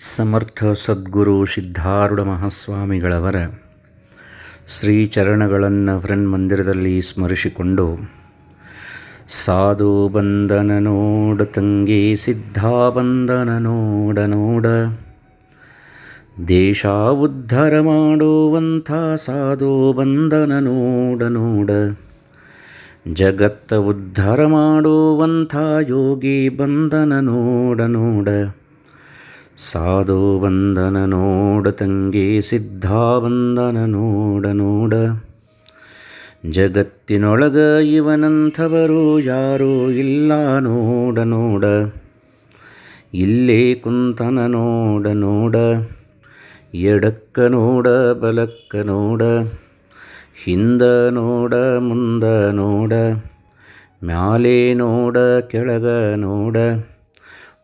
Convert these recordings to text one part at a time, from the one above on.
ಸಮರ್ಥ ಸದ್ಗುರು ಸಿದ್ಧಾರೂಢ ಮಹಾಸ್ವಾಮಿಗಳವರ ಶ್ರೀಚರಣಗಳನ್ನು ಮಂದಿರದಲ್ಲಿ ಸ್ಮರಿಸಿಕೊಂಡು ಸಾಧು ಬಂದನ ನೋಡ, ತಂಗಿ ಸಿದ್ಧಾ ಬಂದನ ನೋಡ ನೋಡ. ದೇಶ ಉದ್ಧಾರ ಮಾಡುವಂಥ ಸಾಧು ಬಂದನ ನೋಡ ನೋಡ. ಜಗತ್ತ ಉದ್ಧಾರ ಮಾಡುವಂಥ ಯೋಗಿ ಬಂದನ ನೋಡ ನೋಡ. ಸಾಧು ವಂದನ ನೋಡ ತಂಗಿ ಸಿದ್ಧಾ ವಂದನ ನೋಡ ನೋಡ ಜಗತ್ತಿನೊಳಗ ಇವನಂಥವರು ಯಾರೂ ಇಲ್ಲ ನೋಡ ನೋಡ ಇಲ್ಲೇ ಕುಂತನ ನೋಡ ನೋಡ ಎಡಕ್ಕ ನೋಡ ಬಲಕ್ಕ ನೋಡ ಹಿಂದ ನೋಡ, ಮುಂದ ನೋಡ. ಮ್ಯಾಲೆ ನೋಡ, ಕೆಳಗ ನೋಡ.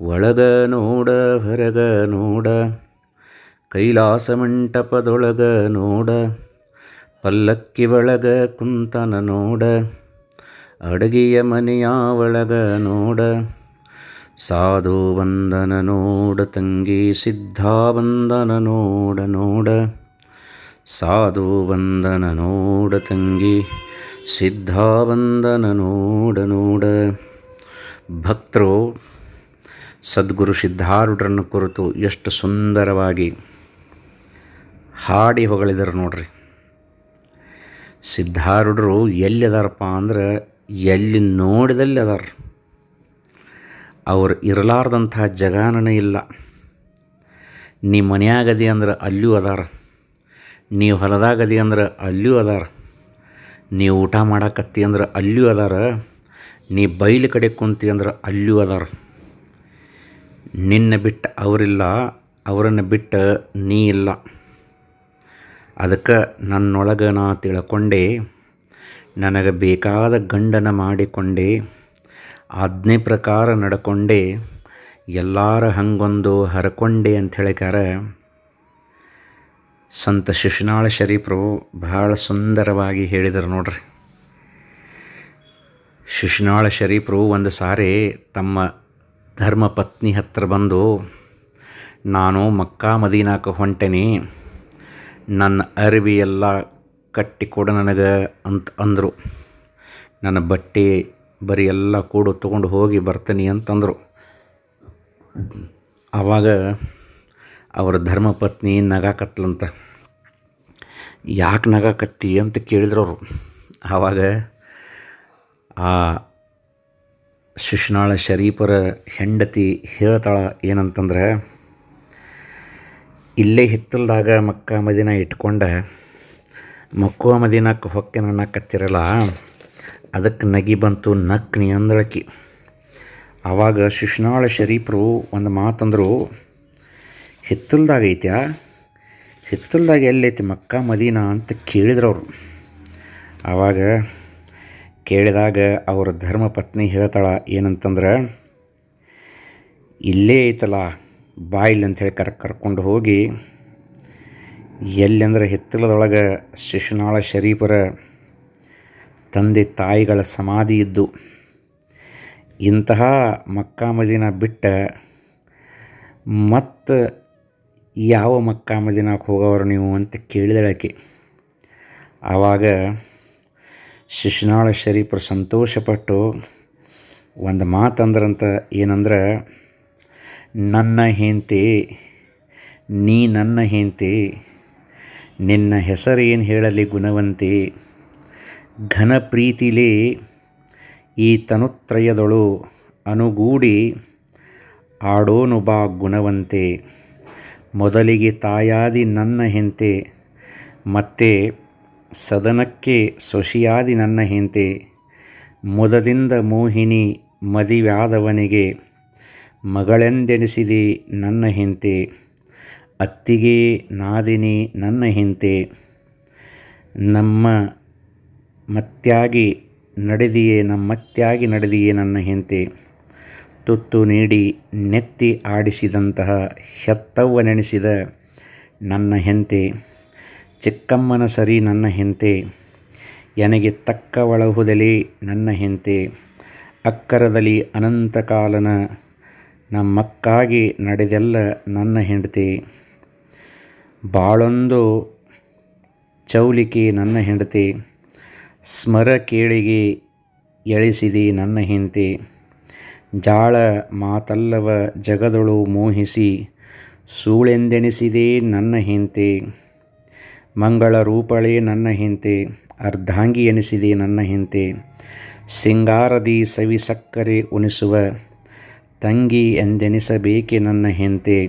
ಒಳಗ ನೋಡ, ಹೊರಗ ನೋಡ, ಕೈಲಾಸ ಮಂಟಪದೊಳಗ ನೋಡ, ಪಲ್ಲಕ್ಕಿ ಒಳಗ ಕುಂತನ ನೋಡ, ಅಡಗಿಯ ಮನೆಯ ಒಳಗ ನೋಡ, ಸಾಧು ಬಂದನ ನೋಡ, ತಂಗಿ ಸಿದ್ಧ ಬಂದನ ನೋಡ ನೋಡ, ಸಾಧು ಬಂದನ ನೋಡ, ತಂಗಿ ಸಿದ್ಧ ಬಂದನ ನೋಡ ನೋಡ. ಭಕ್ತರು ಸದ್ಗುರು ಸಿದ್ಧಾರೂಢರನ್ನು ಕುರಿತು ಎಷ್ಟು ಸುಂದರವಾಗಿ ಹಾಡಿ ಹೊಗಳಿದರು ನೋಡ್ರಿ. ಸಿದ್ಧಾರೂಢರು ಎಲ್ಲಿ ಅದಾರಪ್ಪ ಅಂದ್ರೆ ಎಲ್ಲಿ ನೋಡಿದಲ್ಲಿ ಅದಾರ. ಅವ್ರು ಇರಲಾರ್ದಂಥ ಜಗಾನನೇ ಇಲ್ಲ. ನೀ ಮನೆಯಾಗದಿ ಅಂದ್ರೆ ಅಲ್ಲಿಯೂ ಅದಾರ. ನೀವು ಹೊಲದಾಗದಿ ಅಂದ್ರೆ ಅಲ್ಲಿಯೂ ಅದಾರ. ನೀವು ಊಟ ಮಾಡಕತ್ತಿ ಅಂದ್ರೆ ಅಲ್ಲಿಯೂ ಅದಾರ. ನೀ ಬೈಲು ಕಡೆ ಕುಂತಿ ಅಂದ್ರೆ ಅಲ್ಲಿಯೂ ಅದಾರ. ನಿನ್ನ ಬಿಟ್ಟು ಅವರಿಲ್ಲ, ಅವರನ್ನು ಬಿಟ್ಟು ನೀ ಇಲ್ಲ. ಅದಕ್ಕೆ ನನ್ನೊಳಗೆ ನಾ ತಿಳ್ಕೊಂಡೆ, ನನಗೆ ಬೇಕಾದ ಗಂಡನ ಮಾಡಿಕೊಂಡೆ, ಆಜ್ಞೆ ಪ್ರಕಾರ ನಡ್ಕೊಂಡೆ, ಎಲ್ಲರ ಹಂಗೊಂದು ಹರಕೊಂಡೆ ಅಂತ ಹೇಳಿಕಾರ ಸಂತ ಶಿಶುನಾಳ ಶರೀಫರು ಬಹಳ ಸುಂದರವಾಗಿ ಹೇಳಿದರು ನೋಡ್ರಿ. ಶಿಶುನಾಳ ಶರೀಫರು ಒಂದು ಸಾರಿ ತಮ್ಮ ಧರ್ಮ ಪತ್ನಿ ಹತ್ರ ಬಂದು, ನಾನು ಮಕ್ಕಾ ಮದೀನಾಕ ಹೊಂಟೆನಿ. ನನ್ನ ಅರಿವಿ ಎಲ್ಲ ಕಟ್ಟಿ ಕೊಡು ನನಗೆ ಅಂತ ಅಂದರು. ನನ್ನ ಬಟ್ಟೆ ಬರೀ ಎಲ್ಲ ಕೂಡು ತಗೊಂಡು ಹೋಗಿ ಬರ್ತೀನಿ ಅಂತಂದರು ಆವಾಗ ಅವರ ಧರ್ಮಪತ್ನಿ ನಗಾಕತ್ಲಂತ ಯಾಕೆ ನಗಾಕತ್ತಿ ಅಂತ ಕೇಳಿದ್ರು ಅವರು. ಆವಾಗ ಆ ಶಿಶುನಾಳ ಶರೀಫರ ಹೆಂಡತಿ ಹೇಳ್ತಾಳ ಏನಂತಂದ್ರೆ, ಇಲ್ಲೇ ಹಿತ್ತಲ್ದಾಗ ಮಕ್ಕ ಮದಿನ ಇಟ್ಕೊಂಡ, ಮಕ್ಕುವ ಮದಿನಕ್ಕೆ ಹೊಕ್ಕೆ ಅನ್ನಕತ್ತಿರಲ್ಲ ಅದಕ್ಕೆ ನಗಿ ಬಂತು ನಕ್ ಅಂದಳಕಿ. ಆವಾಗ ಶಿಶುನಾಳ ಶರೀಫರು ಒಂದು ಮಾತಂದರು, ಹಿತ್ತಲ್ದಾಗ ಐತ್ಯಾ? ಹಿತ್ತಲ್ದಾಗ ಎಲ್ಲೈತಿ ಮಕ್ಕ ಮದೀನಾ ಅಂತ ಕೇಳಿದ್ರು ಅವರು ಆವಾಗ ಕೇಳಿದಾಗ ಅವ್ರ ಧರ್ಮಪತ್ನಿ ಹೇಳ್ತಾಳೆ, ಏನಂತಂದ್ರೆ, ಇಲ್ಲೇ ಐತಲ್ಲ ಬಾಯಿಲ್ ಅಂಥೇಳಿ ಕರ್, ಕರ್ಕೊಂಡು ಹೋಗಿ, ಎಲ್ಲೆಂದರೆ ಹಿತ್ತಲದೊಳಗೆ ಶಿಶುನಾಳ ಶರೀಫರ ತಂದೆ ತಾಯಿಗಳ ಸಮಾಧಿ ಇದ್ದು, ಇಂತಹ ಮಕ್ಕಾ ಮದಿನ ಬಿಟ್ಟ ಮತ್ತು ಯಾವ ಮಕ್ಕಾ ಮದಿನಕ್ಕೆ ಹೋಗೋರು ನೀವು? ಅಂತ ಕೇಳಿದಳಕ್ಕೆ ಆವಾಗ ಶಿಶುನಾಳ ಶರೀಫರು ಸಂತೋಷಪಟ್ಟು ಒಂದು ಮಾತಂದ್ರಂತ ಏನಂದ್ರೆ, ನನ್ನ ಹೆಂಡತಿ, ನೀ ನನ್ನ ಹೆಂಡತಿ, ನಿನ್ನ ಹೆಸರು ಏನು ಹೇಳಲಿ ಗುಣವಂತಿ, ಘನ ಪ್ರೀತಿಲಿ ಈ ತನುತ್ರಯದೊಳು ಅನುಗೂಡಿ ಆಡೋನು ಬಾ ಗುಣವಂತೆ. ಮೊದಲಿಗೆ ತಾಯಾದಿ ನನ್ನ ಹೆಂತೆ ಮತ್ತೆ ಸದನಕ್ಕೆ ಸೊಶಿಯಾದಿ ನನ್ನ ಹೆಂತೆ ಮುದದಿಂದ ಮೋಹಿನಿ ಮದಿವ್ಯಾದವನಿಗೆ, ಮಗಳೆಂದೆನಿಸಿದೆ ನನ್ನ ಹೆಂತೆ ಅತ್ತಿಗೆ ನಾದಿನಿ ನನ್ನ ಹೆಂತೆ ನಮ್ಮ ಮತ್ಯಾಗಿ ನಡೆದಿಯೇ, ನಮ್ಮತ್ಯಾಗಿ ನಡೆದಿಯೇ ನನ್ನ ಹೆಂತೆ ತುತ್ತು ನೀಡಿ ನೆತ್ತಿ ಆಡಿಸಿದಂತಹ ಹೆತ್ತವ್ವ ನೆನೆಸಿದ ನನ್ನ ಹೆಂತೆ ಚಿಕ್ಕಮ್ಮನ ಸರಿ ನನ್ನ ಹೆಂತೆ, ಎನಗೆ ತಕ್ಕ ಒಳಹುದಲಿ ನನ್ನ ಹೆಂತೆ. ಅಕ್ಕರದಲ್ಲಿ ಅನಂತಕಾಲನ ನಮ್ಮಕ್ಕಾಗಿ ನಡೆದೆಲ್ಲ ನನ್ನ ಹೆಂಡತಿ. ಬಾಳೊಂದು ಚೌಲಿಕೆ ನನ್ನ ಹೆಂಡತಿ. ಸ್ಮರ ಕೇಳಿಗೆ ಎಳಿಸಿದಿ ನನ್ನ ಹೆಂತೆ. ಜಾಳ ಮಾತಲ್ಲವ ಜಗದೊಳು ಮೋಹಿಸಿ, ಸೂಳೆಂದೆನಿಸಿದೆ ನನ್ನ ಹೆಂಡತಿ ಮಂಗಳ ರೂಪಳೆ ನನ್ನ ಹಿಂತೆ, ಅರ್ಧಾಂಗಿ ಎನಿಸಿದೆ ನನ್ನ ಹಿಂತೆ. ಸಿಂಗಾರದಿ ಸವಿ ಸಕ್ಕರೆ ಉಣಿಸುವ, ತಂಗಿ ಎಂದೆನಿಸಬೇಕೆ ನನ್ನ ಹೆಂತೆ.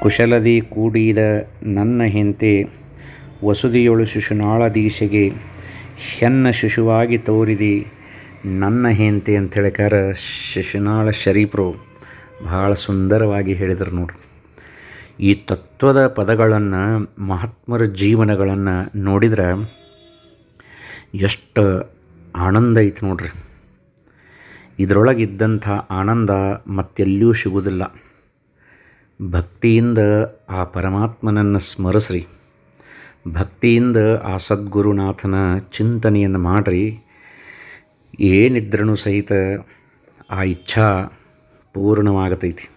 ಕುಶಲದಿ ಕೂಡಿದ ನನ್ನ ಹೆಂತೆ, ವಸುದಿಯೊಳು ಶಿಶುನಾಳ ದೀಶೆಗೆ, ಹೆನ್ನ ಶಿಶುವಾಗಿ ತೋರಿದಿ ನನ್ನ ಹೆಂತೆ ಅಂತ ಹೇಳಿಕಾರ ಶಿಶುನಾಳ ಶರೀಫರು. ಭಾಳ ಸುಂದರವಾಗಿ ಹೇಳಿದರು ನೋಡ್ರಿ. ಈ ತತ್ವದ ಪದಗಳನ್ನು ಮಹಾತ್ಮರ ಜೀವನಗಳನ್ನು ನೋಡಿದ್ರೆ ಎಷ್ಟು ಆನಂದ ಐತೆ ನೋಡ್ರಿ. ಇದರೊಳಗಿದ್ದಂಥ ಆನಂದ ಮತ್ತೆಲ್ಲಿಯೂ ಸಿಗುವುದಿಲ್ಲ. ಭಕ್ತಿಯಿಂದ ಆ ಪರಮಾತ್ಮನನ್ನು ಸ್ಮರಿಸ್ರಿ. ಭಕ್ತಿಯಿಂದ ಆ ಸದ್ಗುರುನಾಥನ ಚಿಂತನೆಯನ್ನು ಮಾಡಿರಿ. ಏನಿದ್ರೂ ಸಹಿತ ಆ ಇಚ್ಛಾ ಪೂರ್ಣವಾಗತೈತಿ.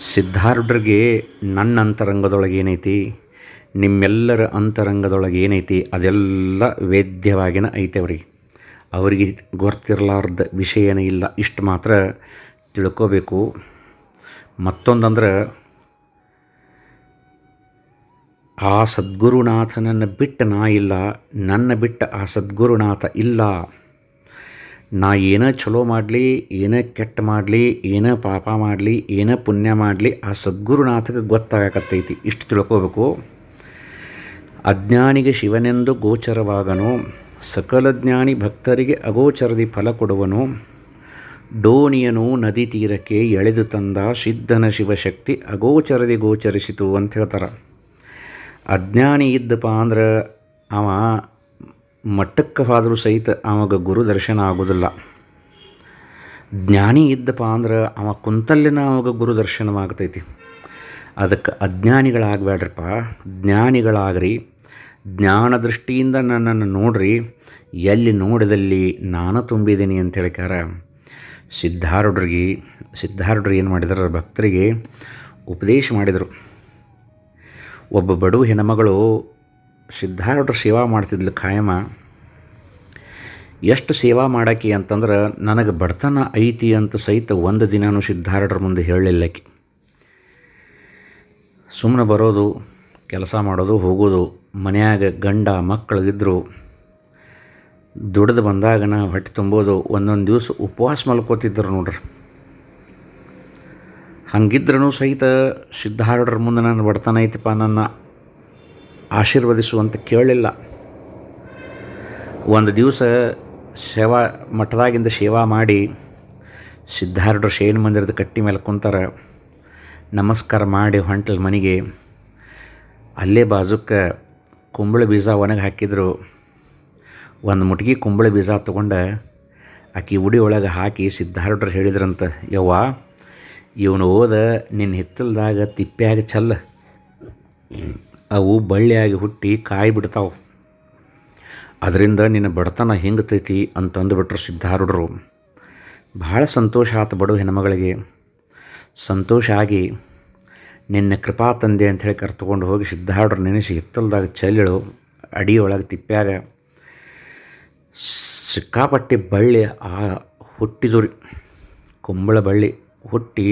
ಸಿದ್ಧಾರೂಢರಿಗೆ ನನ್ನ ಅಂತರಂಗದೊಳಗೆ ಏನೈತಿ? ನಿಮ್ಮೆಲ್ಲರ ಅಂತರಂಗದೊಳಗೆ ಏನೈತಿ? ಅದೆಲ್ಲ ವೇದ್ಯವಾಗಿನ ಐತೆ ಅವ್ರಿಗೆ. ಅವರಿಗೆ ಗೊತ್ತಿರಲಾರ್ದ ವಿಷಯ ಇಲ್ಲ. ಇಷ್ಟು ಮಾತ್ರ ತಿಳ್ಕೋಬೇಕು. ಮತ್ತೊಂದಂದ್ರೆ, ಆ ಸದ್ಗುರುನಾಥನನ್ನು ಬಿಟ್ಟು ನಾ ಇಲ್ಲ. ನನ್ನ ಬಿಟ್ಟ ಆ ಸದ್ಗುರುನಾಥ ಇಲ್ಲ. ನಾ ಏನೇ ಚಲೋ ಮಾಡಲಿ, ಏನೇ ಕೆಟ್ಟ ಮಾಡಲಿ, ಏನೇ ಪಾಪ ಮಾಡಲಿ, ಏನೇ ಪುಣ್ಯ ಮಾಡಲಿ, ಆ ಸದ್ಗುರುನಾಥಗೆ ಗೊತ್ತಾಗಕತ್ತೈತಿ. ಇಷ್ಟು ತಿಳ್ಕೋಬೇಕು. ಅಜ್ಞಾನಿಗೆ ಶಿವನೆಂದು ಗೋಚರವಾಗನು, ಸಕಲ ಜ್ಞಾನಿ ಭಕ್ತರಿಗೆ ಅಗೋಚರದಿ ಫಲ ಕೊಡುವನು, ಡೋಣಿಯನು ನದಿ ತೀರಕ್ಕೆ ಎಳೆದು ತಂದ ಸಿದ್ಧನ ಶಿವಶಕ್ತಿ ಅಗೋಚರದಿ ಗೋಚರಿಸಿತು ಅಂತ ಹೇಳ್ತಾರೆ. ಅಜ್ಞಾನಿ ಇದ್ದಪ್ಪ ಅಂದ್ರೆ ಅವ ಮಟ್ಟಕ್ಕೆ ಹೋದರೂ ಸಹಿತ ಅವಾಗ ಗುರು ದರ್ಶನ ಆಗೋದಿಲ್ಲ ಜ್ಞಾನಿ ಇದ್ದಪ್ಪ ಅಂದ್ರೆ ಅವ ಕುಂತಲ್ಲಿನ ಅವಾಗ ಗುರು ದರ್ಶನವಾಗ್ತೈತಿ. ಅದಕ್ಕೆ ಅಜ್ಞಾನಿಗಳಾಗಬೇಡ್ರಪ್ಪ ಜ್ಞಾನಿಗಳಾಗ್ರಿ. ಜ್ಞಾನ ದೃಷ್ಟಿಯಿಂದ ನನ್ನನ್ನು ನೋಡ್ರಿ. ಎಲ್ಲಿ ನೋಡಿದಲ್ಲಿ ನಾನು ತುಂಬಿದ್ದೀನಿ ಅಂತ ಹೇಳ್ಕಾರ ಸಿದ್ಧಾರೂಢರಿಗೆ, ಸಿದ್ಧಾರೂಢರು ಏನು ಮಾಡಿದ್ರು? ಭಕ್ತರಿಗೆ ಉಪದೇಶ ಮಾಡಿದರು. ಒಬ್ಬ ಬಡವ ಹೆಣ್ಮಗಳು ಸಿದ್ಧಾರೂಢರು ಸೇವಾ ಮಾಡ್ತಿದ್ಲು ಖಾಯಮ, ಎಷ್ಟು ಸೇವಾ ಮಾಡಾಕಿ ಅಂತಂದ್ರೆ ನನಗೆ ಬಡತನ ಐತಿ ಅಂತ ಸಹಿತ ಒಂದು ದಿನವೂ ಸಿದ್ಧಾರೂಢರ ಮುಂದೆ ಹೇಳಲಿಲ್ಲಕಿ. ಸುಮ್ಮನೆ ಬರೋದು, ಕೆಲಸ ಮಾಡೋದು, ಹೋಗೋದು, ಮನೆಯಾಗ ಗಂಡ ಮಕ್ಕಳಿದ್ದರು ದುಡಿದು ಬಂದಾಗ ನಾವು ಹೊಟ್ಟೆ ತುಂಬೋದು, ಒಂದೊಂದು ದಿವಸ ಉಪವಾಸ ಮಲ್ಕೋತಿದ್ದರು ನೋಡ್ರಿ. ಹಂಗಿದ್ರೂ ಸಹಿತ ಸಿದ್ಧಾರೂಢರ ಮುಂದೆ ನಾನು ಬಡತನ ಐತಪ್ಪ ನನ್ನ ಆಶೀರ್ವದಿಸುವಂತ ಕೇಳಲಿಲ್ಲ. ಒಂದು ದಿವಸ ಸೇವಾ ಮಠದಾಗಿಂದ ಸೇವಾ ಮಾಡಿ ಸಿದ್ಧಾರ್ಢರು ಶಯನ ಮಂದಿರದ ಕಟ್ಟಿ ಮೇಲೆ ಕುಂತಾರೆ, ನಮಸ್ಕಾರ ಮಾಡಿ ಹೊಂಟಲ್ ಮನೆಗೆ. ಅಲ್ಲೇ ಬಾಜುಕ್ಕೆ ಕುಂಬಳ ಬೀಜ ಒಣಗಿ ಹಾಕಿದ್ರು. ಒಂದು ಮುಟ್ಗಿ ಕುಂಬಳ ಬೀಜ ತೊಗೊಂಡು ಆಕಿ ಉಡಿ ಒಳಗೆ ಹಾಕಿ ಸಿದ್ಧಾರೂಢರು ಹೇಳಿದ್ರಂತ, ಯವ್ವ, ಇವನು ಓದ ನಿನ್ನ ಹಿತ್ತಲ್ದಾಗ ತಿಪ್ಪ್ಯಾಗ ಚಲ್ಲ ಅವು ಬಳ್ಳಿಯಾಗಿ ಹುಟ್ಟಿ ಕಾಯಿ ಬಿಡ್ತಾವೆ ಅದರಿಂದ ನಿನ್ನ ಬಡತನ ಹೆಂಗತೈತಿ ಅಂತಂದುಬಿಟ್ರು ಸಿದ್ಧಾರೂಢರು. ಭಾಳ ಸಂತೋಷ ಆತು ಬಡು ಹೆಣ್ಮಗಳಿಗೆ. ಸಂತೋಷ ಆಗಿ ನಿನ್ನ ಕೃಪಾ ತಂದೆ ಅಂಥೇಳಿ ಕರ್ತ್ಕೊಂಡು ಹೋಗಿ ಸಿದ್ಧಾರೂಢರು ನೆನೆಸಿ ಹಿತ್ತಲ್ದಾಗ ಚಲಿಳು ಅಡಿಯೊಳಗೆ ತಿಪ್ಪ್ಯಾಗ ಸಿಕ್ಕಾಪಟ್ಟಿ ಬಳ್ಳಿ ಆ ಹುಟ್ಟಿದು ರೀ ಕುಂಬಳ ಬಳ್ಳಿ ಹುಟ್ಟಿ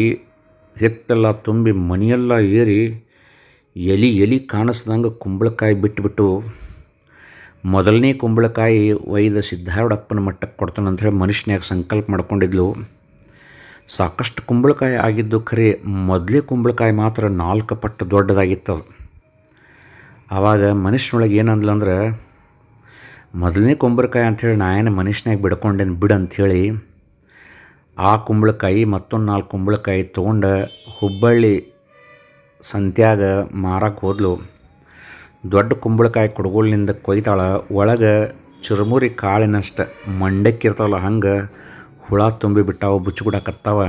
ಹಿತ್ತೆಲ್ಲ ತುಂಬಿ ಮನೆಯೆಲ್ಲ ಏರಿ ಎಲಿ ಎಲಿ ಕಾಣಿಸ್ದಂಗೆ ಕುಂಬಳಕಾಯಿ ಬಿಟ್ಟುಬಿಟ್ಟು ಮೊದಲನೇ ಕುಂಬಳಕಾಯಿ ವೈದ ಸಿದ್ಧಾರೂಢಪ್ಪನ ಮಟ್ಟಕ್ಕೆ ಕೊಡ್ತಾನೆ ಅಂಥೇಳಿ ಮನುಷ್ಯನ್ಯಾಗ ಸಂಕಲ್ಪ ಮಾಡ್ಕೊಂಡಿದ್ಲು. ಸಾಕಷ್ಟು ಕುಂಬಳಕಾಯಿ ಆಗಿದ್ದು ಖರೆ ಮೊದಲೇ ಕುಂಬಳಕಾಯಿ ಮಾತ್ರ ನಾಲ್ಕು ಪಟ್ಟು ದೊಡ್ಡದಾಗಿತ್ತು. ಅದು ಆವಾಗ ಮನುಷ್ಯನೊಳಗೆ ಏನಂದ್ಲಂದ್ರೆ ಮೊದಲನೇ ಕುಂಬಳಕಾಯಿ ಅಂಥೇಳಿ ನಾ ಏನು ಮನುಷ್ಯನಾಗ ಬಿಡ್ಕೊಂಡೇನು ಬಿಡು ಅಂಥೇಳಿ ಆ ಕುಂಬಳಕಾಯಿ ಮತ್ತೊಂದು ನಾಲ್ಕು ಕುಂಬಳಕಾಯಿ ತೊಗೊಂಡು ಹುಬ್ಬಳ್ಳಿ ಸಂತ್ಯಾಗ ಮಾರಕ್ಕೆ ಹೋದ್ಲು. ದೊಡ್ಡ ಕುಂಬಳಕಾಯಿ ಕೊಡಗುಲಿನಿಂದ ಕೊಯ್ತಾಳ, ಒಳಗೆ ಚುರುಮುರಿ ಕಾಳಿನಷ್ಟು ಮಂಡಕ್ಕಿರ್ತಾವಲ್ಲ ಹಂಗೆ ಹುಳ ತುಂಬಿ ಬಿಟ್ಟಾವ ಬುಚ್ಚುಗುಡಕತ್ತಾವ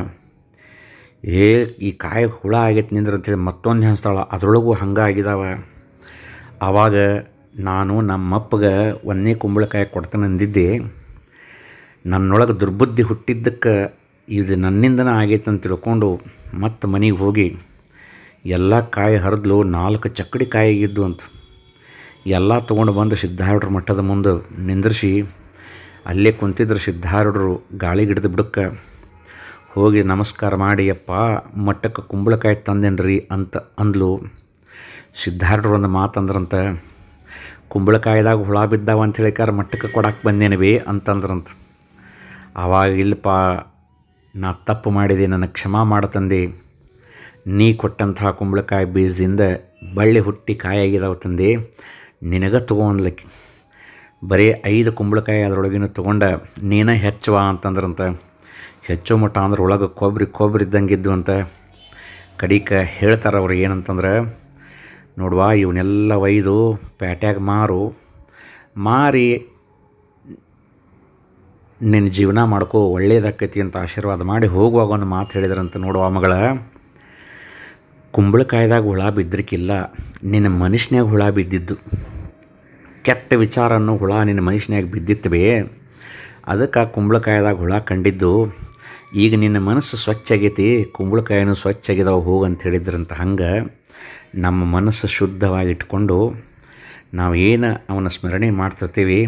ಏ, ಈ ಕಾಯಿ ಹುಳ ಆಗೈತೆ ನಿಂದ್ರೆ ಅಂತೇಳಿ ಮತ್ತೊಂದು ಹೆಣಿಸ್ತಾಳ ಅದರೊಳಗೂ ಹಂಗೆ ಆಗಿದಾವ. ಆವಾಗ ನಾನು ನಮ್ಮಪ್ಪಗೆ ಒಂದೇ ಕುಂಬಳಕಾಯಿ ಕೊಡ್ತೇನೆ ಅಂದಿದ್ದೆ. ನನ್ನೊಳಗೆ ದುರ್ಬುದ್ಧಿ ಹುಟ್ಟಿದ್ದಕ್ಕೆ ಇದು ನನ್ನಿಂದನೇ ಆಗೈತೆ ಅಂತ ತಿಳ್ಕೊಂಡು ಮತ್ತೆ ಮನೆಗೆ ಹೋಗಿ ಎಲ್ಲ ಕಾಯಿ ಹರಿದ್ಲು, ನಾಲ್ಕು ಚಕ್ಕಡಿ ಕಾಯಿಗಿದ್ದು ಅಂತ. ಎಲ್ಲ ತೊಗೊಂಡು ಬಂದು ಸಿದ್ಧಾರೂಢರ ಮಠದ ಮುಂದೆ ನಿಂದ್ರಿಸಿ, ಅಲ್ಲೇ ಕುಂತಿದ್ರು ಸಿದ್ಧಾರೂಢರು ಗಾಳಿ ಗಿಡದ ಬಿಡಕ್ಕೆ. ಹೋಗಿ ನಮಸ್ಕಾರ ಮಾಡಿ, ಅಪ್ಪ ಮಟ್ಟಕ್ಕೆ ಕುಂಬಳಕಾಯಿ ತಂದೇನ್ರಿ ಅಂತ ಅಂದ್ಲು. ಸಿದ್ಧಾರೂಢರು ಒಂದು ಮಾತಂದ್ರಂತ, ಕುಂಬಳಕಾಯಿದಾಗ ಹುಳ ಬಿದ್ದಾವ ಅಂತ ಹೇಳಿಕಾರ ಮಟ್ಟಕ್ಕೆ ಕೊಡಕ್ಕೆ ಬಂದೇನವಿ ಅಂತಂದ್ರಂತ. ಆವಾಗ ಇಲ್ಲಪ್ಪ, ನಾ ತಪ್ಪು ಮಾಡಿದೆ, ನನ್ನ ಕ್ಷಮಾ ಮಾಡತಂದೆ ನೀ ಕೊಟ್ಟಂತಹ ಕುಂಬಳಕಾಯಿ ಬೀಜದಿಂದ ಬಳ್ಳಿ ಹುಟ್ಟಿ ಕಾಯಾಗಿದಾವ ತಂದೆ, ನಿನಗೆ ತೊಗೊಂಡ್ಲಕ್ಕಿ ಬರೀ ಐದು ಕುಂಬಳಕಾಯಿ ಅದರೊಳಗಿನ ತೊಗೊಂಡ ನೀನ ಹೆಚ್ಚುವ ಅಂತಂದ್ರಂತ. ಹೆಚ್ಚು ಮಟ್ಟ ಅಂದ್ರೆ ಒಳಗೆ ಕೊಬ್ಬರಿ ಕೊಬ್ಬರಿ ಇದ್ದಂಗೆ ಇದ್ದು ಅಂತ ಕಡಿಕ ಹೇಳ್ತಾರೆ ಅವ್ರು ಏನಂತಂದ್ರೆ, ನೋಡುವ ಇವನ್ನೆಲ್ಲ ಒಯ್ದು ಪ್ಯಾಟ್ಯಾಗ ಮಾರು, ಮಾರಿ ನಿನ್ನ ಜೀವನ ಮಾಡ್ಕೋ, ಒಳ್ಳೇದಾಕೈತಿ ಅಂತ ಆಶೀರ್ವಾದ ಮಾಡಿ ಹೋಗುವಾಗ ಒಂದು ಮಾತು ಹೇಳಿದ್ರಂತ ನೋಡುವ ಮಗಳ. ಕುಂಬಳಕಾಯ್ದಾಗ ಹುಳ ಬಿದ್ದಿರಕ್ಕಿಲ್ಲ ನಿನ್ನ ಮನುಷ್ಯನ್ಯಾಗ ಹುಳ ಬಿದ್ದಿದ್ದು. ಕೆಟ್ಟ ವಿಚಾರ ಅನ್ನೋ ಹುಳ ನಿನ್ನ ಮನುಷ್ಯನ್ಯಾಗ ಬಿದ್ದಿತ್ತು ಬೇ. ಅದಕ್ಕೆ ಆ ಕುಂಬಳಕಾಯ್ದಾಗ ಹುಳ ಕಂಡಿದ್ದು, ಈಗ ನಿನ್ನ ಮನಸ್ಸು ಸ್ವಚ್ಛ ಆಗೈತಿ, ಕುಂಬಳಕಾಯಿನೂ ಸ್ವಚ್ಛ ಆಗಿದಾವೆ ಹೋಗು ಅಂತ ಹೇಳಿದ್ರಂತ ಹಂಗೆ ನಮ್ಮ ಮನಸ್ಸು ಶುದ್ಧವಾಗಿ ಇಟ್ಕೊಂಡು ನಾವು ಏನು ಅವನ ಸ್ಮರಣೆ ಮಾಡ್ತಿರ್ತೀವಿ,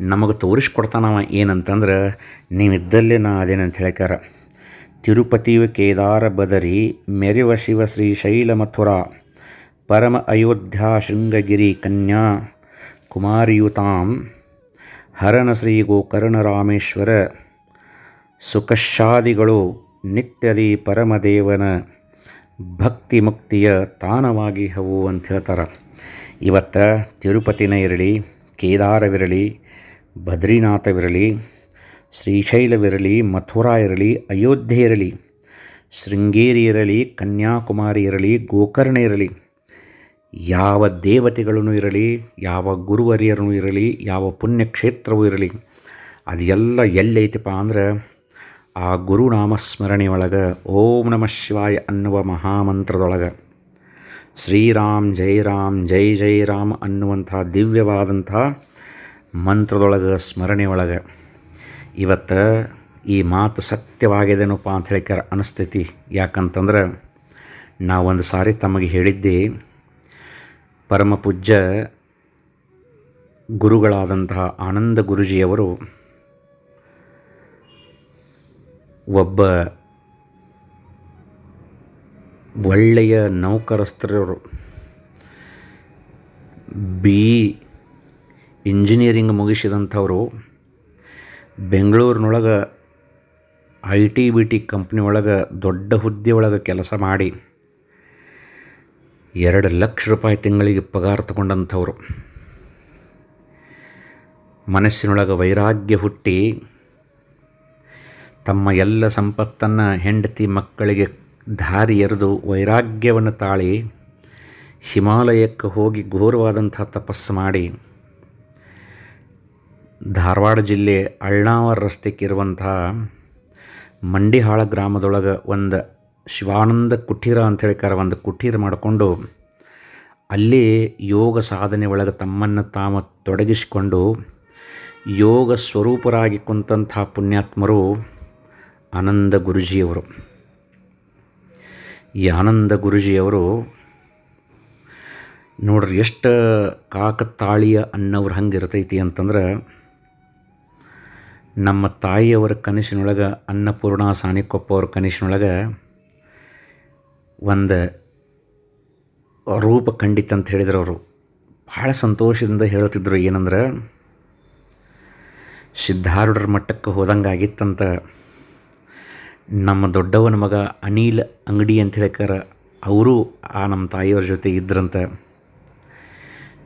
ನಮಗೆ ತೋರಿಸ್ಕೊಡ್ತಾನವ ಏನಂತಂದ್ರೆ, ನೀವಿದ್ದಲ್ಲೇ ನಾ ಅದೇನಂತ ಹೇಳ್ಯಾರ ತಿರುಪತಿಯು ಕೇದಾರ ಬದರಿ, ಮೆರಿವ ಶಿವ ಶ್ರೀ ಶೈಲ ಮಥುರಾ ಪರಮ ಅಯೋಧ್ಯಾ ಶೃಂಗಗಿರಿ ಕನ್ಯಾ ಕುಮಾರಿಯುತಾಂ ಹರಣ ಶ್ರೀ ಗೋಕರ್ಣ ರಾಮೇಶ್ವರ ಸುಖಶಾದಿಗಳು ನಿತ್ಯದಿ ಪರಮದೇವನ ಭಕ್ತಿ ಮುಕ್ತಿಯ ತಾಣವಾಗಿ ಹವು ಅಂತ ಹೇಳ್ತಾರೆ. ಇವತ್ತು ತಿರುಪತಿನ ಇರಲಿ, ಕೇದಾರವಿರಲಿ, ಬದ್ರಿನಾಥವಿರಲಿ ಶ್ರೀಶೈಲವಿರಲಿ, ಮಥುರಾ ಇರಲಿ, ಅಯೋಧ್ಯೆ ಇರಲಿ, ಶೃಂಗೇರಿ ಇರಲಿ, ಕನ್ಯಾಕುಮಾರಿ ಇರಲಿ, ಗೋಕರ್ಣ ಇರಲಿ, ಯಾವ ದೇವತೆಗಳನ್ನು ಇರಲಿ, ಯಾವ ಗುರುವರಿಯರೂ ಇರಲಿ, ಯಾವ ಪುಣ್ಯಕ್ಷೇತ್ರವೂ ಇರಲಿ ಅದು ಎಲ್ಲ ಎಲ್ಲೈತಪ್ಪ ಅಂದ್ರೆ ಆ ಗುರುನಾಮಸ್ಮರಣೆ ಒಳಗೆ, ಓಂ ನಮಃ ಶಿವಾಯ ಅನ್ನುವ ಮಹಾಮಂತ್ರದೊಳಗೆ, ಶ್ರೀರಾಮ್ ಜೈ ರಾಮ್, ಜೈ ಜೈ ರಾಮ್ ಅನ್ನುವಂಥ ದಿವ್ಯವಾದಂಥ ಮಂತ್ರದೊಳಗೆ ಸ್ಮರಣೆ ಒಳಗೆ ಇವತ್ತು ಈ ಮಾತು ಸತ್ಯವಾಗಿದೆನಪ್ಪ ಅಂತ ಹೇಳಿಕಾರ ಅನಿಸ್ತೈತಿ. ಯಾಕಂತಂದ್ರೆ ನಾವೊಂದು ಸಾರಿ ತಮಗೆ ಹೇಳಿದ್ದೆ, ಪರಮ ಪೂಜ್ಯ ಗುರುಗಳಾದಂತಹ ಆನಂದ ಗುರುಜಿಯವರು ಒಬ್ಬ ಒಳ್ಳೆಯ ನೌಕರಸ್ಥರವರು ಬಿ ಇಂಜಿನಿಯರಿಂಗ್ ಮುಗಿಸಿದಂಥವರು ಬೆಂಗಳೂರಿನೊಳಗೆ I T B T company ಒಳಗೆ ದೊಡ್ಡ ಹುದ್ದೆ ಒಳಗೆ ಕೆಲಸ ಮಾಡಿ ಎರಡು ಲಕ್ಷ ರೂಪಾಯಿ ತಿಂಗಳಿಗೆ ಪಗಾರ ತಗೊಂಡಂಥವ್ರು. ಮನಸ್ಸಿನೊಳಗೆ ವೈರಾಗ್ಯ ಹುಟ್ಟಿ ತಮ್ಮ ಎಲ್ಲ ಸಂಪತ್ತನ್ನು ಹೆಂಡತಿ ಮಕ್ಕಳಿಗೆ ದಾರಿ ಎರೆದು ವೈರಾಗ್ಯವನ್ನು ತಾಳಿ ಹಿಮಾಲಯಕ್ಕೆ ಹೋಗಿ ಘೋರವಾದಂಥ ತಪಸ್ಸು ಮಾಡಿ ಧಾರವಾಡ ಜಿಲ್ಲೆ ಅಳ್ನಾವರ ಇರುವಂತಹ ಮಂಡಿಹಾಳ ಗ್ರಾಮದೊಳಗೆ ಒಂದು ಶಿವಾನಂದ ಕುಟೀರ ಅಂತ ಹೇಳಿಕಾರ ಒಂದು ಕುಟೀರ ಮಾಡಿಕೊಂಡು ಅಲ್ಲಿ ಯೋಗ ಸಾಧನೆ ಒಳಗೆ ತಮ್ಮನ್ನು ತಾವು ತೊಡಗಿಸಿಕೊಂಡು ಯೋಗ ಸ್ವರೂಪರಾಗಿ ಕುಂತಹ ಪುಣ್ಯಾತ್ಮರು ಆನಂದ ಗುರುಜಿಯವರು. ಈ ಆನಂದ ಗುರುಜಿಯವರು ನೋಡ್ರಿ ಎಷ್ಟು ಕಾಕತಾಳೀಯ ಅನ್ನೋರು ಹಂಗೆ ಇರ್ತೈತಿ ಅಂತಂದ್ರೆ ನಮ್ಮ ತಾಯಿಯವರ ಕನಸಿನೊಳಗೆ ಅನ್ನಪೂರ್ಣ ಸಾಣಿಕೊಪ್ಪ ಅವ್ರ ಕನಸಿನೊಳಗೆ ಒಂದು ರೂಪ ಖಂಡಿತ ಅಂತ ಹೇಳಿದ್ರು ಅವರು. ಭಾಳ ಸಂತೋಷದಿಂದ ಹೇಳ್ತಿದ್ರು ಏನಂದ್ರೆ, ಸಿದ್ಧಾರೂಢರ ಮಟ್ಟಕ್ಕೆ ಹೋದಂಗಾಗಿತ್ತಂತ ನಮ್ಮ ದೊಡ್ಡವನ ಮಗ ಅನಿಲ್ ಅಂಗಡಿ ಅಂತ ಹೇಳಿಕಾರ ಅವರು ಆ ನಮ್ಮ ತಾಯಿಯವ್ರ ಜೊತೆ ಇದ್ರಂತ,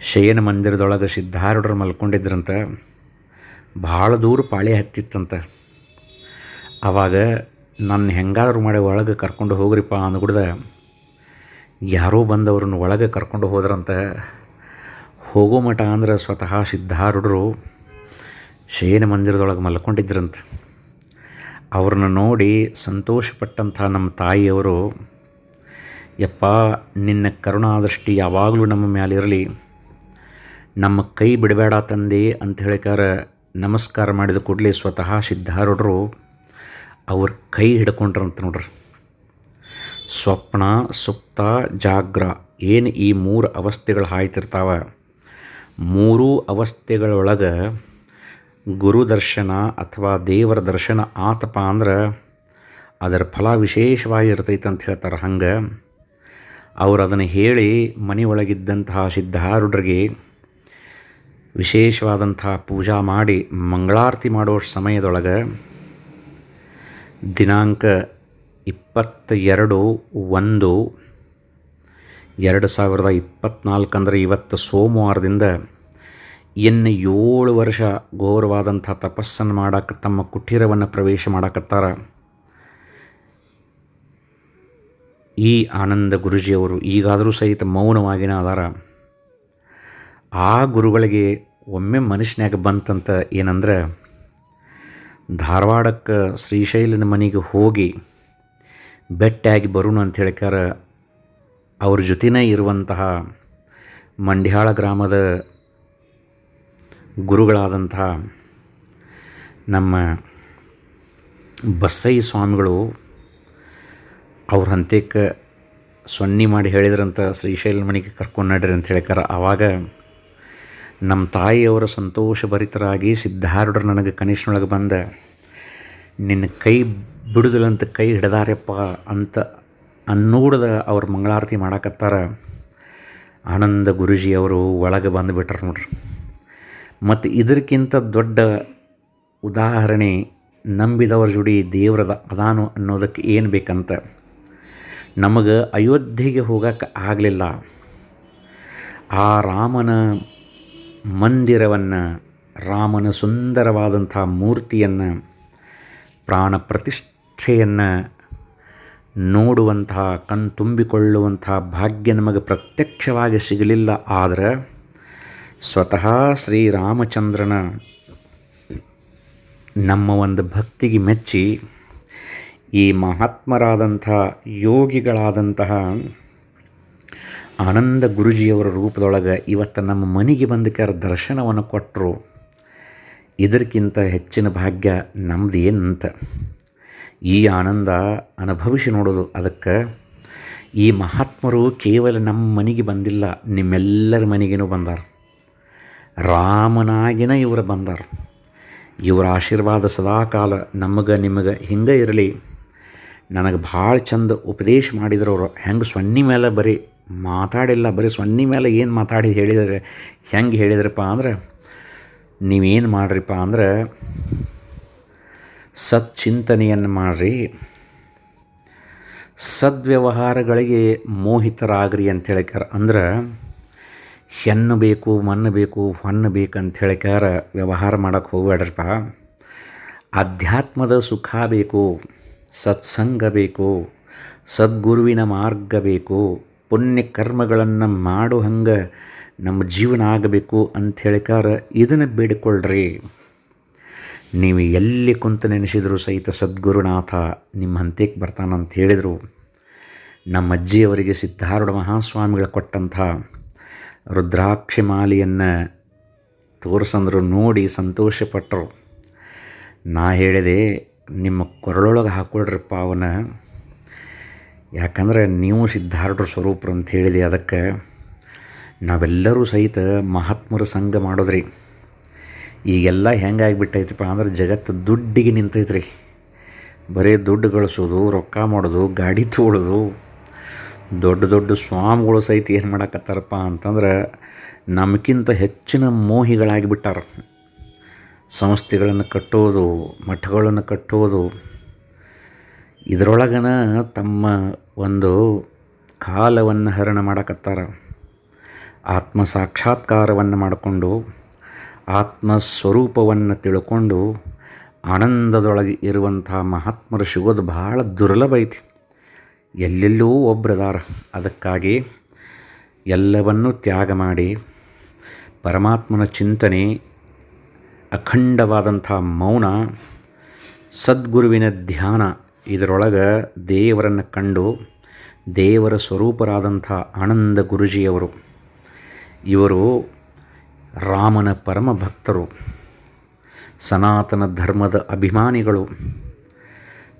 ಶಯನ ಮಂದಿರದೊಳಗೆ ಸಿದ್ಧಾರೂಢರು ಮಲ್ಕೊಂಡಿದ್ರಂತ ಭಾಳ ದೂರ ಪಾಳಿ ಹತ್ತಿತ್ತಂತ. ಆವಾಗ ನನ್ನ ಹೆಂಗಾದ್ರು ಮಾಡಿ ಒಳಗೆ ಕರ್ಕೊಂಡು ಹೋಗ್ರಿಪ್ಪ ಅಂದ್ಬಿಡ್ದ, ಯಾರೋ ಬಂದವ್ರನ್ನ ಒಳಗೆ ಕರ್ಕೊಂಡು ಹೋದ್ರಂತ. ಹೋಗೋ ಮಠ ಅಂದ್ರೆ ಸ್ವತಃ ಸಿದ್ಧಾರೂಢರು ಶಯನ ಮಂದಿರದೊಳಗೆ ಮಲ್ಕೊಂಡಿದ್ರಂತ. ಅವ್ರನ್ನ ನೋಡಿ ಸಂತೋಷಪಟ್ಟಂಥ ನಮ್ಮ ತಾಯಿಯವರು, ಯಪ್ಪ, ನಿನ್ನ ಕರುಣಾದೃಷ್ಟಿ ಯಾವಾಗಲೂ ನಮ್ಮ ಮ್ಯಾಲಿರಲಿ. ನಮ್ಮ ಕೈ ಬಿಡಬೇಡ ತಂದೆ ಅಂತ ಹೇಳಿಕಾರ ನಮಸ್ಕಾರ ಮಾಡಿದ ಕೂಡಲೇ ಸ್ವತಃ ಸಿದ್ಧಾರೂಢರು ಅವ್ರ ಕೈ ಹಿಡ್ಕೊಂಡ್ರಂತ ನೋಡ್ರಿ. ಸ್ವಪ್ನ, ಸುಪ್ತ, ಜಾಗ್ರ ಏನು ಈ ಮೂರು ಅವಸ್ಥೆಗಳು ಹಾಯ್ತಿರ್ತಾವ? ಮೂರೂ ಅವಸ್ಥೆಗಳೊಳಗೆ ಗುರು ದರ್ಶನ ಅಥವಾ ದೇವರ ದರ್ಶನ ಆತಪ್ಪ ಅಂದ್ರೆ ಅದರ ಫಲ ವಿಶೇಷವಾಗಿ ಇರ್ತೈತೆ ಅಂತ ಹೇಳ್ತಾರೆ ಹಂಗೆ. ಅವರು ಅದನ್ನು ಹೇಳಿ ಮನೆಯೊಳಗಿದ್ದಂತಹ ಸಿದ್ಧಾರೂಢರಿಗೆ ವಿಶೇಷವಾದಂತಹ ಪೂಜಾ ಮಾಡಿ ಮಂಗಳಾರತಿ ಮಾಡೋ ಸಮಯದೊಳಗೆ ದಿನಾಂಕ ಇಪ್ಪತ್ತ ಎರಡು ಒಂದು ಎರಡು ಸಾವಿರದ ಇಪ್ಪತ್ತ್ನಾಲ್ಕು ಅಂದರೆ ಇವತ್ತು ಸೋಮವಾರದಿಂದ ಇನ್ನು ಏಳು ವರ್ಷ ಘೋರವಾದಂಥ ತಪಸ್ಸನ್ನು ಮಾಡಕ್ಕೆ ತಮ್ಮ ಕುಟೀರವನ್ನು ಪ್ರವೇಶ ಮಾಡಕತ್ತಾರ. ಈ ಆನಂದ ಗುರುಜಿಯವರು ಈಗಾದರೂ ಸಹಿತ ಮೌನವಾಗಿನ ಅದಾರ ಆ ಗುರುಗಳಿಗೆ ಒಮ್ಮೆ ಮನುಷ್ಯನಾಗ ಬಂತಂತ ಏನಂದ್ರೆ, ಧಾರವಾಡಕ್ಕೆ ಶ್ರೀಶೈಲನ ಮನೆಗೆ ಹೋಗಿ ಬೆಟ್ಟಾಗಿ ಬರೋಣ ಅಂತ ಹೇಳ್ಕಾರ ಅವ್ರ ಜೊತೆನೇ ಇರುವಂತಹ ಮಂಡ್ಯಾಳ ಗ್ರಾಮದ ಗುರುಗಳಾದಂತಹ ನಮ್ಮ ಬಸೈ ಸ್ವಾಮಿಗಳು ಅವ್ರ ಹಂತಕ್ಕೆ ಸೊನ್ನಿ ಮಾಡಿ ಹೇಳಿದ್ರಂತ ಶ್ರೀಶೈಲ ಮನೆಗೆ ಕರ್ಕೊಂಡು ನಡ್ರಿ ಅಂತ ಹೇಳ್ಕಾರ ಆವಾಗ ನಮ್ಮ ತಾಯಿಯವರ ಸಂತೋಷಭರಿತರಾಗಿ ಸಿದ್ಧಾರೂಢರು ನನಗೆ ಕನಿಷ್ಠನೊಳಗೆ ಬಂದ, ನಿನ್ನ ಕೈ ಬಿಡುದಿಲ್ಲಂತ ಕೈ ಹಿಡ್ದಾರ್ಯಪ್ಪ ಅಂತ ಅನ್ನೂಡದ ಅವ್ರ ಮಂಗಳಾರತಿ ಮಾಡಾಕತ್ತಾರ. ಆನಂದ ಗುರುಜಿಯವರು ಒಳಗೆ ಬಂದುಬಿಟ್ರು ನೋಡ್ರಿ. ಮತ್ತು ಇದಕ್ಕಿಂತ ದೊಡ್ಡ ಉದಾಹರಣೆ ನಂಬಿದವ್ರ ಜೋಡಿ ದೇವ್ರದ ಅದಾನು ಅನ್ನೋದಕ್ಕೆ ಏನು ಬೇಕಂತ. ನಮಗೆ ಅಯೋಧ್ಯೆಗೆ ಹೋಗಕ್ಕೆ ಆಗಲಿಲ್ಲ. ಆ ರಾಮನ ಮಂದಿರವನ್ನು, ರಾಮನ ಸುಂದರವಾದಂಥ ಮೂರ್ತಿಯನ್ನು ಪ್ರಾಣ ಪ್ರತಿಷ್ಠೆಯನ್ನು ನೋಡುವಂತಹ ಕಣ್ತುಂಬಿಕೊಳ್ಳುವಂಥ ಭಾಗ್ಯ ನಮಗೆ ಪ್ರತ್ಯಕ್ಷವಾಗಿ ಸಿಗಲಿಲ್ಲ. ಆದರೆ ಸ್ವತಃ ಶ್ರೀರಾಮಚಂದ್ರನ ನಮ್ಮ ಒಂದು ಭಕ್ತಿಗೆ ಮೆಚ್ಚಿ ಈ ಮಹಾತ್ಮರಾದಂಥ ಯೋಗಿಗಳಾದಂತಹ ಆನಂದ ಗುರುಜಿಯವರ ರೂಪದೊಳಗೆ ಇವತ್ತು ನಮ್ಮ ಮನೆಗೆ ಬಂದಕ್ಕಾರ ದರ್ಶನವನ್ನು ಕೊಟ್ಟರು ಇದಕ್ಕಿಂತ ಹೆಚ್ಚಿನ ಭಾಗ್ಯ ನಮ್ಮದು ಏನಂತ? ಈ ಆನಂದ ಅನುಭವಿಸಿ ನೋಡೋದು ಅದಕ್ಕೆ. ಈ ಮಹಾತ್ಮರು ಕೇವಲ ನಮ್ಮ ಮನೆಗೆ ಬಂದಿಲ್ಲ, ನಿಮ್ಮೆಲ್ಲರ ಮನೆಗೇನೂ ಬಂದಾರ. ರಾಮನಾಗಿನ ಇವರು ಬಂದಾರ. ಇವರ ಆಶೀರ್ವಾದ ಸದಾಕಾಲ ನಮಗೆ ನಿಮಗೆ ಹಿಂಗೆ ಇರಲಿ. ನನಗೆ ಭಾಳ ಚಂದ ಉಪದೇಶ ಮಾಡಿದ್ರು ಅವರು. ಹೆಂಗೆ ಸೊನ್ನಿ ಮೇಲೆ ಬರೀ ಮಾತಾಡಿಲ್ಲ, ಬರೀ ಸೊನ್ನಿ ಮೇಲೆ ಏನು ಮಾತಾಡಿ ಹೇಳಿದರೆ, ಹೆಂಗೆ ಹೇಳಿದ್ರಪ್ಪ ಅಂದ್ರೆ, ನೀವೇನು ಮಾಡ್ರಿಪ್ಪ ಅಂದ್ರೆ, ಸಚ್ಚಿಂತನೆಯನ್ನು ಮಾಡಿರಿ. ಸದ್ವ್ಯವಹಾರಗಳಿಗೆ ಮೋಹಿತರಾಗ್ರಿ ಅಂತ ಹೇಳಿಕಾರ ಅಂದ್ರೆ, ಹೆಣ್ಣು ಬೇಕು, ಮಣ್ಣು ಬೇಕು, ಹೊಣ್ಣು ಬೇಕು ಅಂತ ಹೇಳಿಕಾರ ವ್ಯವಹಾರ ಮಾಡೋಕ್ಕೆ ಹೋಗಬೇಡ್ರಪ್ಪ ಅಧ್ಯಾತ್ಮದ ಸುಖ ಬೇಕು, ಸತ್ಸಂಗ ಬೇಕು, ಸದ್ಗುರುವಿನ ಮಾರ್ಗ ಬೇಕು. ಪುಣ್ಯ ಕರ್ಮಗಳನ್ನು ಮಾಡು ಹಂಗೆ ನಮ್ಮ ಜೀವನ ಆಗಬೇಕು ಅಂತ ಹೇಳಿಕಾರ ಇದನ್ನು ಬೇಡಿಕೊಳ್ಳ್ರಿ ನೀವು ಎಲ್ಲಿ ಕುಂತು ನೆನೆಸಿದ್ರು ಸಹಿತ ಸದ್ಗುರುನಾಥ ನಿಮ್ಮ ಹಂತಕ್ಕೆ ಬರ್ತಾನಂತ ಹೇಳಿದರು. ನಮ್ಮ ಅಜ್ಜಿಯವರಿಗೆ ಸಿದ್ಧಾರೂಢ ಮಹಾಸ್ವಾಮಿಗಳು ಕೊಟ್ಟಂಥ ರುದ್ರಾಕ್ಷಿ ಮಾಲೆಯನ್ನು ತೋರಿಸಂದ್ರು ನೋಡಿ ಸಂತೋಷಪಟ್ಟರು ನಾ ಹೇಳಿದೆ, ನಿಮ್ಮ ಕೊರಳೊಳಗೆ ಹಾಕ್ಕೊಳ್ರಪ್ಪ ಅವನ. ಯಾಕಂದರೆ ನೀವು ಸಿದ್ಧಾರೂಢ ಸ್ವರೂಪರು ಅಂತ ಹೇಳಿದೆ, ಅದಕ್ಕೆ ನಾವೆಲ್ಲರೂ ಸಹಿತ ಮಹಾತ್ಮರ ಸಂಘ ಮಾಡೋದ್ರಿ. ಈಗೆಲ್ಲ ಹೆಂಗಾಗಿಬಿಟ್ಟೈತಪ್ಪ ಅಂದ್ರೆ ಜಗತ್ತು ದುಡ್ಡಿಗೆ ನಿಂತೈತ್ರಿ. ಬರೀ ದುಡ್ಡು ಗಳಿಸೋದು, ರೊಕ್ಕ ಮಾಡೋದು, ಗಾಡಿ ತೋಳೋದು ದೊಡ್ಡ ದೊಡ್ಡ ಸ್ವಾಮಿಗಳು ಸಹಿತ ಏನು ಮಾಡಕತ್ತಾರಪ್ಪ ಅಂತಂದ್ರೆ ನಮಗಿಂತ ಹೆಚ್ಚಿನ ಮೋಹಿಗಳಾಗಿಬಿಟ್ಟಾರ. ಸಂಸ್ಥೆಗಳನ್ನು ಕಟ್ಟೋದು, ಮಠಗಳನ್ನು ಕಟ್ಟೋದು ಇದರೊಳಗನ ತಮ್ಮ ಒಂದು ಕಾಲವನ್ನು ಹರಣ ಮಾಡಕತ್ತಾರ. ಆತ್ಮ ಸಾಕ್ಷಾತ್ಕಾರವನ್ನು ಮಾಡಿಕೊಂಡು, ಆತ್ಮ ಸ್ವರೂಪವನ್ನು ತಿಳ್ಕೊಂಡು, ಆನಂದದೊಳಗೆ ಇರುವಂಥ ಮಹಾತ್ಮರು ಸಿಗೋದು ಭಾಳ ದುರ್ಲಭ ಐತಿ. ಎಲ್ಲೆಲ್ಲೂ ಒಬ್ಬರದಾರ ಅದಕ್ಕಾಗಿ ಎಲ್ಲವನ್ನೂ ತ್ಯಾಗ ಮಾಡಿ, ಪರಮಾತ್ಮನ ಚಿಂತನೆ, ಅಖಂಡವಾದಂಥ ಮೌನ, ಸದ್ಗುರುವಿನ ಧ್ಯಾನ ಇದರೊಳಗೆ ದೇವರನ್ನು ಕಂಡು ದೇವರ ಸ್ವರೂಪರಾದಂಥ ಆನಂದ ಗುರುಜಿಯವರು. ಇವರು ರಾಮನ ಪರಮ ಭಕ್ತರು. ಸನಾತನ ಧರ್ಮದ ಅಭಿಮಾನಿಗಳು.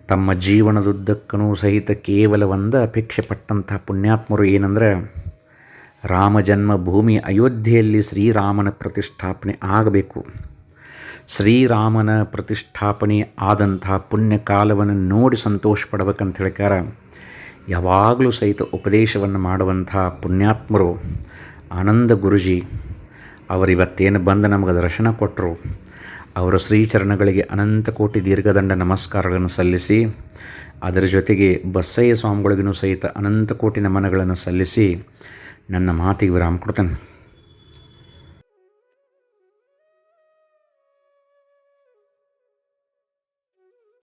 ತಮ್ಮ ಜೀವನದುದ್ದಕ್ಕೂ ಸಹಿತ ಕೇವಲ ಒಂದು ಅಪೇಕ್ಷೆ ಪಟ್ಟಂಥ ಪುಣ್ಯಾತ್ಮರು ಏನಂದ್ರೆ, ರಾಮ ಜನ್ಮಭೂಮಿ ಅಯೋಧ್ಯೆಯಲ್ಲಿ ಶ್ರೀರಾಮನ ಪ್ರತಿಷ್ಠಾಪನೆ ಆಗಬೇಕು. ಶ್ರೀರಾಮನ ಪ್ರತಿಷ್ಠಾಪನೆ ಆದಂಥ ಪುಣ್ಯ ಕಾಲವನ್ನು ನೋಡಿ ಸಂತೋಷ ಪಡಬೇಕಂತ ಹೇಳ್ಕಾರ ಯಾವಾಗಲೂ ಸಹಿತ ಉಪದೇಶವನ್ನು ಮಾಡುವಂಥ ಪುಣ್ಯಾತ್ಮರು ಆನಂದ ಗುರುಜಿ. ಅವರಿವತ್ತೇನು ಬಂದು ನಮಗೆ ದರ್ಶನ ಕೊಟ್ಟರು ಅವರ ಶ್ರೀಚರಣಗಳಿಗೆ ಅನಂತ ಕೋಟಿ ದೀರ್ಘದಂಡ ನಮಸ್ಕಾರಗಳನ್ನು ಸಲ್ಲಿಸಿ, ಅದರ ಜೊತೆಗೆ ಬಸಯ್ಯ ಸ್ವಾಮಿಗಳಿಗೂ ಸಹಿತ ಅನಂತ ಕೋಟಿ ನಮನಗಳನ್ನು ಸಲ್ಲಿಸಿ ನನ್ನ ಮಾತಿಗೆ ವಿರಾಮ ಕೊಡ್ತೇನೆ.